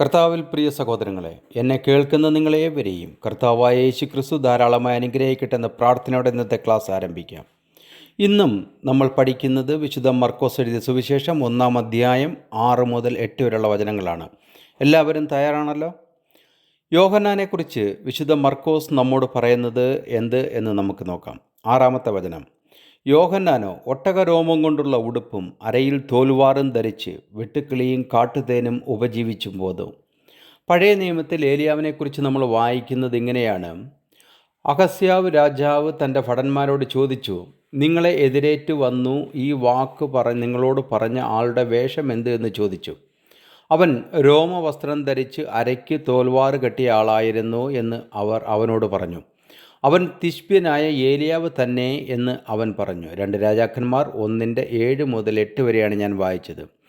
കർത്താവിൽ പ്രിയ സഹോദരങ്ങളെ എന്നെ കേൾക്കുന്ന നിങ്ങളേവരെയും കർത്താവായ യേശു ക്രിസ്തു ധാരാളമായി അനുഗ്രഹിക്കട്ടെ എന്ന പ്രാർത്ഥനയോടെ ഇന്നത്തെ ക്ലാസ് ആരംഭിക്കാം. ഇന്നും നമ്മൾ പഠിക്കുന്നത് വിശുദ്ധ മർക്കോസ് എഴുതിയ സുവിശേഷം ഒന്നാം അധ്യായം ആറ് മുതൽ എട്ട് വരെയുള്ള വചനങ്ങളാണ്. എല്ലാവരും തയ്യാറാണല്ലോ? യോഹന്നാനെക്കുറിച്ച് വിശുദ്ധ മർക്കോസ് നമ്മോട് പറയുന്നത് എന്ത് എന്ന് നമുക്ക് നോക്കാം. ആറാമത്തെ വചനം. യോഹന്നാനോ ഒട്ടകരോമം കൊണ്ടുള്ള ഉടുപ്പും അരയിൽ തോൽവാറും ധരിച്ച് വെട്ടുക്കിളിയും കാട്ടുതേനും ഉപജീവിച്ചും പോതും പഴയ നിയമത്തിൽ ഏലിയാവിനെക്കുറിച്ച് നമ്മൾ വായിക്കുന്നത് ഇങ്ങനെയാണ്. അഹസ്യാവ് രാജാവ് തന്റെ ഭടന്മാരോട് ചോദിച്ചു നിങ്ങളെ എതിരേറ്റ് വന്നു ഈ വാക്ക് പറ നിങ്ങളോട് പറഞ്ഞ ആളുടെ വേഷം എന്ത്? എന്ന് ചോദിച്ചു. അവൻ രോമവസ്ത്രം ധരിച്ച് അരയ്ക്ക് തോൽവാറ് കെട്ടിയ ആളായിരുന്നു എന്ന് അവർ അവനോട് പറഞ്ഞു. അവൻ തിഷ്പ്യനായ ഏലിയാവ് തന്നെ എന്ന് അവൻ പറഞ്ഞു. രണ്ട് രാജാക്കന്മാർ ഒന്നിന്റെ ഏഴ് മുതൽ എട്ട് വരെയാണ് ഞാൻ വായിച്ചത്.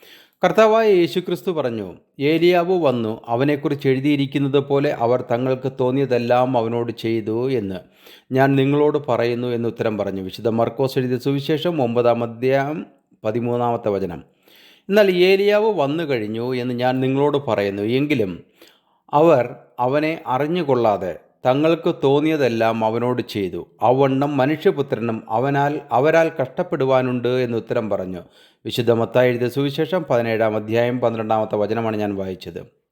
കർത്താവായ യേശുക്രിസ്തു പറഞ്ഞു ഏലിയാവ് വന്നു അവനെക്കുറിച്ച് എഴുതിയിരിക്കുന്നത് പോലെ അവർ തങ്ങൾക്ക് തോന്നിയതെല്ലാം അവനോട് ചെയ്തു എന്ന്. ഞാൻ നിങ്ങളോട് പറയുന്നു എന്ന് ഉത്തരം പറഞ്ഞു. വിശുദ്ധ മർക്കോസ് എഴുതിയ സുവിശേഷം ഒമ്പതാം അധ്യായം പതിമൂന്നാമത്തെ വചനം. എന്നാൽ ഏലിയാവ് വന്നു കഴിഞ്ഞു എന്ന് ഞാൻ നിങ്ങളോട് പറയുന്നു. എങ്കിലും അവർ അവനെ അറിഞ്ഞുകൊള്ളാതെ തങ്ങൾക്ക് തോന്നിയതെല്ലാം അവനോട് ചെയ്തു. അവണ്ണം മനുഷ്യപുത്രനും അവനാൽ അവരാൽ കഷ്ടപ്പെടുവാനുണ്ട് എന്ന് ഉത്തരം പറഞ്ഞു. വിശുദ്ധ മത്തായി എഴുതിയ സുവിശേഷം പതിനേഴാം അധ്യായം പന്ത്രണ്ടാമത്തെ വചനമാണ് ഞാൻ വായിച്ചത്.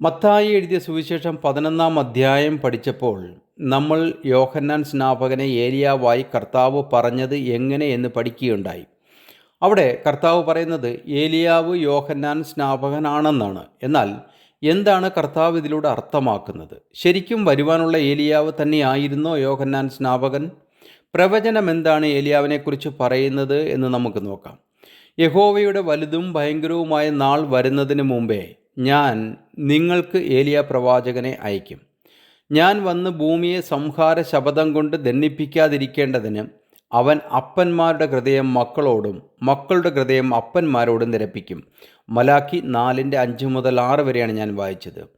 മത്തായി എഴുതിയ സുവിശേഷം പതിനൊന്നാം അധ്യായം പഠിച്ചപ്പോൾ നമ്മൾ യോഹന്നാൻ സ്നാപകനെ ഏലിയാവായി കർത്താവ് പറഞ്ഞത് എങ്ങനെ എന്ന് പഠിക്കുകയുണ്ടായി. അവിടെ കർത്താവ് പറയുന്നത് ഏലിയാവ് യോഹന്നാൻ സ്നാപകനാണെന്നാണ്. എന്നാൽ എന്താണ് കർത്താവ് ഇതിലൂടെ അർത്ഥമാക്കുന്നത്? ശരിക്കും വരുവാനുള്ള ഏലിയാവ് തന്നെയായിരുന്നോ യോഹന്നാൻ സ്നാപകൻ? പ്രവചനം എന്താണ് ഏലിയാവിനെക്കുറിച്ച് പറയുന്നത് എന്ന് നമുക്ക് നോക്കാം. യഹോവയുടെ വലുതും ഭയങ്കരവുമായ നാൾ വരുന്നതിന് മുമ്പേ ഞാൻ നിങ്ങൾക്ക് ഏലിയ പ്രവാചകനെ അയക്കും ഞാൻ വന്ന് ഭൂമിയെ സംഹാര ശപഥം കൊണ്ട് ദണ്ണിപ്പിക്കാതിരിക്കേണ്ടതിന് അവൻ അപ്പന്മാരുടെ ഹൃദയം മക്കളോടും മക്കളുടെ ഹൃദയം അപ്പന്മാരോടും നിരപ്പിക്കും. മലാഖി നാലിന്റെ അഞ്ച് മുതൽ ആറ് വരെയാണ് ഞാൻ വായിച്ചത്.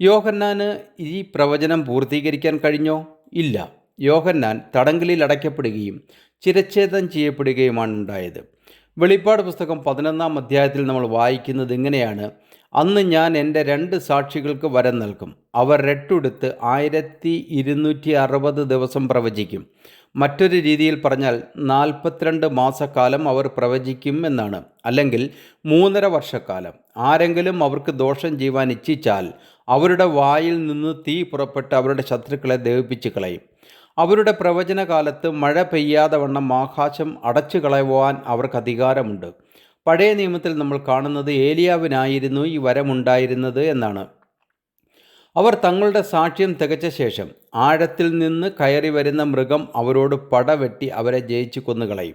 യോഹന്നാന് ഈ പ്രവചനം പൂർത്തീകരിക്കാൻ കഴിഞ്ഞോ? ഇല്ല. യോഹന്നാൻ തടങ്കലിൽ അടയ്ക്കപ്പെടുകയും ചിരച്ഛേദം ചെയ്യപ്പെടുകയുമാണ് ഉണ്ടായത്. വെളിപ്പാട് പുസ്തകം പതിനൊന്നാം അധ്യായത്തിൽ നമ്മൾ വായിക്കുന്നത് ഇങ്ങനെയാണ്. അന്ന് ഞാൻ എന്റെ രണ്ട് സാക്ഷികൾക്ക് വരം നൽകും. അവർ രട്ടുടുത്ത് ആയിരത്തി ഇരുന്നൂറ്റി അറുപത് ദിവസം പ്രവചിക്കും. മറ്റൊരു രീതിയിൽ പറഞ്ഞാൽ നാൽപ്പത്തിരണ്ട് മാസക്കാലം അവർ പ്രവചിക്കും എന്നാണ്. അല്ലെങ്കിൽ മൂന്നര വർഷക്കാലം. ആരെങ്കിലും അവർക്ക് ദോഷം ചെയ്യുവാൻ ഇച്ഛിച്ചാൽ അവരുടെ വായിൽ നിന്ന് തീ പുറപ്പെട്ട് അവരുടെ ശത്രുക്കളെ ദഹിപ്പിച്ച് കളയും. അവരുടെ പ്രവചനകാലത്ത് മഴ പെയ്യാതെ വണ്ണം ആകാശം അടച്ചു കളയുവാൻ അവർക്ക് അധികാരമുണ്ട്. പഴയ നിയമത്തിൽ നമ്മൾ കാണുന്നത് ഏലിയാവിനായിരുന്നു ഈ വരമുണ്ടായിരുന്നത് എന്നാണ്. അവർ തങ്ങളുടെ സാക്ഷ്യം തികച്ച ശേഷം ആഴത്തിൽ നിന്ന് കയറി വരുന്ന മൃഗം അവരോട് പടവെട്ടി അവരെ ജയിച്ചു കൊന്നുകളയും.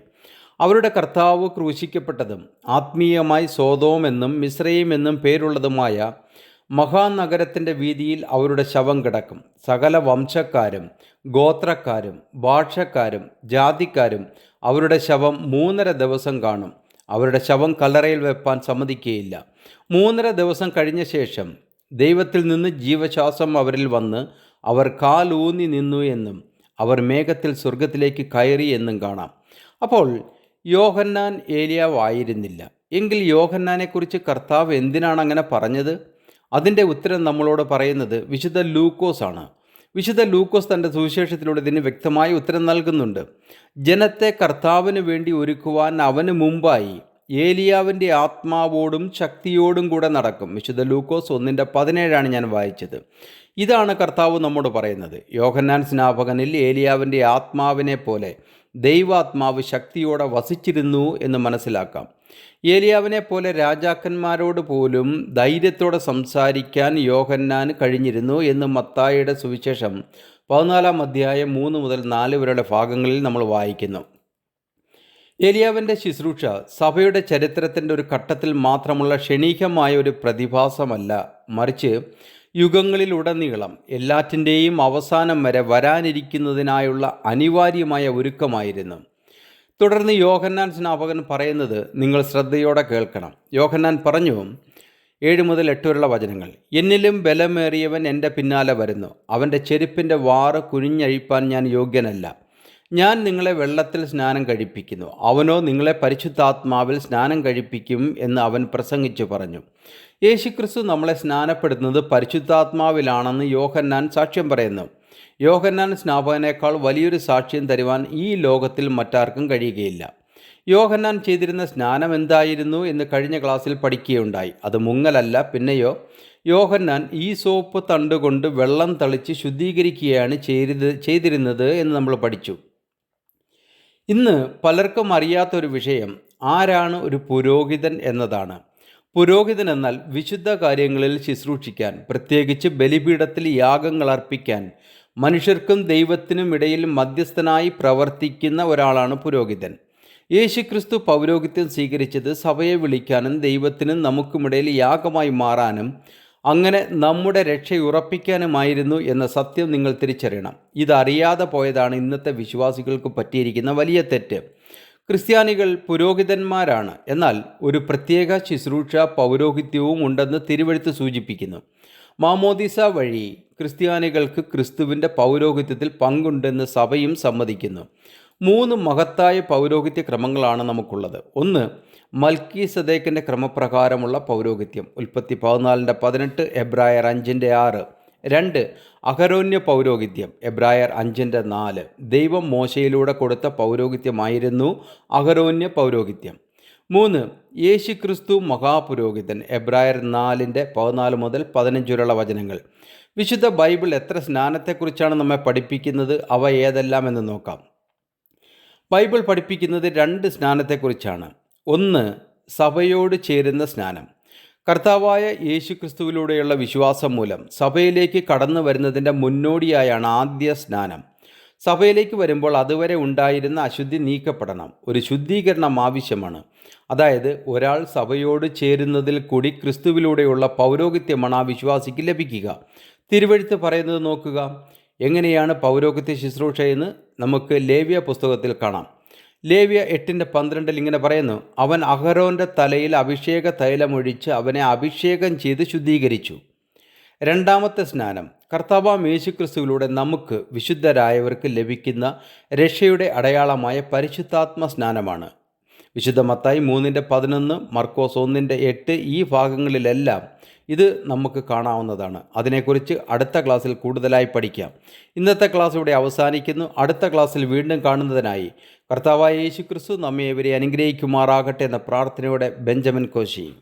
അവരുടെ കർത്താവ് ക്രൂശിക്കപ്പെട്ടതും ആത്മീയമായി സോതോമെന്നും മിശ്രയുമെന്നും പേരുള്ളതുമായ മഹാനഗരത്തിന്റെ വീതിയിൽ അവരുടെ ശവം കിടക്കും. സകല വംശക്കാരും ഗോത്രക്കാരും ഭാഷക്കാരും ജാതിക്കാരും അവരുടെ ശവം മൂന്നര ദിവസം കാണും. അവരുടെ ശവം കല്ലറയിൽ വെപ്പാൻ സമ്മതിക്കുകയില്ല മൂന്നര ദിവസം കഴിഞ്ഞ ശേഷം ദൈവത്തിൽ നിന്ന് ജീവശ്വാസം അവരിൽ വന്ന് അവർ കാലൂന്നി നിന്നു എന്നും അവർ മേഘത്തിൽ സ്വർഗത്തിലേക്ക് കയറി എന്നും കാണാം. അപ്പോൾ യോഹന്നാൻ ഏലിയാവായിരുന്നില്ല. എങ്കിൽ യോഹന്നാനെക്കുറിച്ച് കർത്താവ് എന്തിനാണ് അങ്ങനെ പറഞ്ഞത്? അതിന്റെ ഉത്തരം നമ്മളോട് പറയുന്നത് വിശുദ്ധ ലൂക്കോസ് ആണ് വിശുദ്ധ ലൂക്കോസ് തന്റെ സുവിശേഷത്തിലൂടെ ഇതിന് വ്യക്തമായ ഉത്തരം നൽകുന്നുണ്ട്. ജനത്തെ കർത്താവിന് വേണ്ടി ഒരുക്കുവാൻ അവന് മുമ്പായി ഏലിയാവിന്റെ ആത്മാവോടും ശക്തിയോടും കൂടെ നടക്കും. വിശുദ്ധ ലൂക്കോസ് ഒന്നിന്റെ പതിനേഴാണ് ഞാൻ വായിച്ചത്. ഇതാണ് കർത്താവ് നമ്മോട് പറയുന്നത്. യോഹന്നാൻ സ്നാപകനിൽ ഏലിയാവിന്റെ ആത്മാവിനെ പോലെ ദൈവാത്മാവ് ശക്തിയോടെ വസിച്ചിരുന്നു എന്ന് മനസ്സിലാക്കാം. ഏലിയാവിനെ പോലെ രാജാക്കന്മാരോട് പോലും ധൈര്യത്തോടെ സംസാരിക്കാൻ യോഹന്നാൻ കഴിഞ്ഞിരുന്നു എന്ന് മത്തായിയുടെ സുവിശേഷം പതിനാലാം അധ്യായം മൂന്ന് മുതൽ നാല് വരെയുള്ള ഭാഗങ്ങളിൽ നമ്മൾ വായിക്കുന്നു. ഏലിയാവിന്റെ ശുശ്രൂഷ സഭയുടെ ചരിത്രത്തിന്റെ ഒരു ഘട്ടത്തിൽ മാത്രമുള്ള ക്ഷണീകമായ ഒരു പ്രതിഭാസമല്ല. മറിച്ച് യുഗങ്ങളിലുടനീളം എല്ലാറ്റിന്റെയും അവസാനം വരെ വരാനിരിക്കുന്നതിനായുള്ള അനിവാര്യമായ ഒരുക്കമായിരുന്നു. തുടർന്ന് യോഹന്നാൻ സ്നാപകൻ പറയുന്നത് നിങ്ങൾ ശ്രദ്ധയോടെ കേൾക്കണം. യോഹന്നാൻ പറഞ്ഞു ഏഴ് മുതൽ എട്ട് വരെയുള്ള വചനങ്ങൾ. എന്നിലും ബലമേറിയവൻ എന്റെ പിന്നാലെ വരുന്നു. അവന്റെ ചെരുപ്പിന്റെ വാറ് കുനിഞ്ഞഴിപ്പാൻ ഞാൻ യോഗ്യനല്ല. ഞാൻ നിങ്ങളെ വെള്ളത്തിൽ സ്നാനം കഴിപ്പിക്കുന്നു. അവനോ നിങ്ങളെ പരിശുദ്ധാത്മാവിൽ സ്നാനം കഴിപ്പിക്കും എന്ന് അവൻ പ്രസംഗിച്ചു പറഞ്ഞു. യേശുക്രിസ്തു നമ്മളെ സ്നാനപ്പെടുത്തുന്നത് പരിശുദ്ധാത്മാവിലാണെന്ന് യോഹന്നാൻ സാക്ഷ്യം പറയുന്നു. യോഹന്നാൻ സ്നാപകനേക്കാൾ വലിയൊരു സാക്ഷ്യം തരുവാൻ ഈ ലോകത്തിൽ മറ്റാർക്കും കഴിയുകയില്ല. യോഹന്നാൻ ചെയ്തിരുന്ന സ്നാനം എന്തായിരുന്നു എന്ന് കഴിഞ്ഞ ക്ലാസ്സിൽ പഠിക്കുകയുണ്ടായി. അത് മുങ്ങലല്ല പിന്നെയോ യോഹന്നാൻ ഈ സോപ്പ് തണ്ടുകൊണ്ട് വെള്ളം തളിച്ച് ശുദ്ധീകരിക്കുകയാണ് ചെയ്ത് ചെയ്തിരുന്നത് എന്ന് നമ്മൾ പഠിച്ചു. ഇന്ന് പലർക്കും അറിയാത്തൊരു വിഷയം ആരാണ് ഒരു പുരോഹിതൻ എന്നതാണ്. പുരോഹിതൻ എന്നാൽ വിശുദ്ധ കാര്യങ്ങളിൽ ശുശ്രൂഷിക്കാൻ പ്രത്യേകിച്ച് ബലിപീഠത്തിൽ യാഗങ്ങൾ അർപ്പിക്കാൻ മനുഷ്യർക്കും ദൈവത്തിനും ഇടയിൽ മധ്യസ്ഥനായി പ്രവർത്തിക്കുന്ന ഒരാളാണ് പുരോഹിതൻ. യേശുക്രിസ്തു പൗരോഹിത്യം സ്വീകരിച്ചത് സഭയെ വിളിക്കാനും ദൈവത്തിനും നമുക്കുമിടയിൽ യാഗമായി മാറാനും അങ്ങനെ നമ്മുടെ രക്ഷയുറപ്പിക്കാനുമായിരുന്നു എന്ന സത്യം നിങ്ങൾ തിരിച്ചറിയണം. ഇതറിയാതെ പോയതാണ് ഇന്നത്തെ വിശ്വാസികൾക്ക് പറ്റിയിരിക്കുന്ന വലിയ തെറ്റ്. ക്രിസ്ത്യാനികൾ പുരോഹിതന്മാരാണ്. എന്നാൽ ഒരു പ്രത്യേക ശുശ്രൂഷ പൗരോഹിത്യവും ഉണ്ടെന്ന് തിരുവഴുത്ത് സൂചിപ്പിക്കുന്നു. മാമോദിസ വഴി ക്രിസ്ത്യാനികൾക്ക് ക്രിസ്തുവിന്റെ പൗരോഹിത്യത്തിൽ പങ്കുണ്ടെന്ന് സഭയും സമ്മതിക്കുന്നു. മൂന്ന് മഹത്തായ പൗരോഹിത്യ ക്രമങ്ങളാണ് നമുക്കുള്ളത്. ഒന്ന് മൽക്കി സദേക്കിന്റെ ക്രമപ്രകാരമുള്ള പൗരോഹിത്യം. ഉൽപ്പത്തി പതിനാലിന്റെ പതിനെട്ട് എബ്രായർ അഞ്ചിന്റെ ആറ്. രണ്ട് അഹരോന്യ പൗരോഹിത്യം. എബ്രായർ അഞ്ചിന്റെ നാല്. ദൈവം മോശയിലൂടെ കൊടുത്ത പൗരോഹിത്യമായിരുന്നു അഹരോന്യ പൗരോഹിത്യം. മൂന്ന് യേശു ക്രിസ്തു മഹാപുരോഹിതൻ. എബ്രായർ നാലിന്റെ പതിനാല് മുതൽ പതിനഞ്ചുവരെയുള്ള വചനങ്ങൾ. വിശുദ്ധ ബൈബിൾ എത്ര സ്നാനത്തെക്കുറിച്ചാണ് നമ്മെ പഠിപ്പിക്കുന്നത്? അവ ഏതെല്ലാം എന്ന് നോക്കാം. ബൈബിൾ പഠിപ്പിക്കുന്നത് രണ്ട് സ്നാനത്തെക്കുറിച്ചാണ്. ഒന്ന് സഭയോട് ചേരുന്ന സ്നാനം. കർത്താവായ യേശു ക്രിസ്തുവിലൂടെയുള്ള വിശ്വാസം മൂലം സഭയിലേക്ക് കടന്നു വരുന്നതിന്റെ മുന്നോടിയായാണ് ആദ്യ സ്നാനം. സഭയിലേക്ക് വരുമ്പോൾ അതുവരെ ഉണ്ടായിരുന്ന അശുദ്ധി നീക്കപ്പെടണം. ഒരു ശുദ്ധീകരണം ആവശ്യമാണ്. അതായത് ഒരാൾ സഭയോട് ചേരുന്നതിൽ കൂടി ക്രിസ്തുവിലൂടെയുള്ള പൗരോഹിത്യമാണ് ആ വിശ്വാസിക്ക് ലഭിക്കുക. തിരുവഴുത്ത് പറയുന്നത് നോക്കുക. എങ്ങനെയാണ് പൗരോഹിത്യ ശുശ്രൂഷ എന്ന് നമുക്ക് ലേവ്യ പുസ്തകത്തിൽ കാണാം. ലേവ്യ എട്ടിന്റെ പന്ത്രണ്ടിൽ ഇങ്ങനെ പറയുന്നു അവൻ അഹരോന്റെ തലയിൽ അഭിഷേക തൈലമൊഴിച്ച് അവനെ അഭിഷേകം ചെയ്ത് ശുദ്ധീകരിച്ചു. രണ്ടാമത്തെ സ്നാനം കർത്താവാം യേശുക്രിസ്തുവിലൂടെ നമുക്ക് വിശുദ്ധരായവർക്ക് ലഭിക്കുന്ന രക്ഷയുടെ അടയാളമായ പരിശുദ്ധാത്മ സ്നാനമാണ്. വിശുദ്ധ മത്തായി മൂന്നിന്റെ പതിനൊന്ന് മർക്കോസ് ഒന്നിന്റെ എട്ട് ഈ ഭാഗങ്ങളിലെല്ലാം ഇത് നമുക്ക് കാണാവുന്നതാണ്. അതിനെക്കുറിച്ച് അടുത്ത ക്ലാസ്സിൽ കൂടുതലായി പഠിക്കാം. ഇന്നത്തെ ക്ലാസ് ഇവിടെ അവസാനിക്കുന്നു. അടുത്ത ക്ലാസ്സിൽ വീണ്ടും കാണുന്നതിനായി കർത്താവായ യേശു ക്രിസ്തു നമ്മെ ഇവരെ അനുഗ്രഹിക്കുമാറാകട്ടെ എന്ന പ്രാർത്ഥനയോടെ ബെഞ്ചമിൻ കോശി.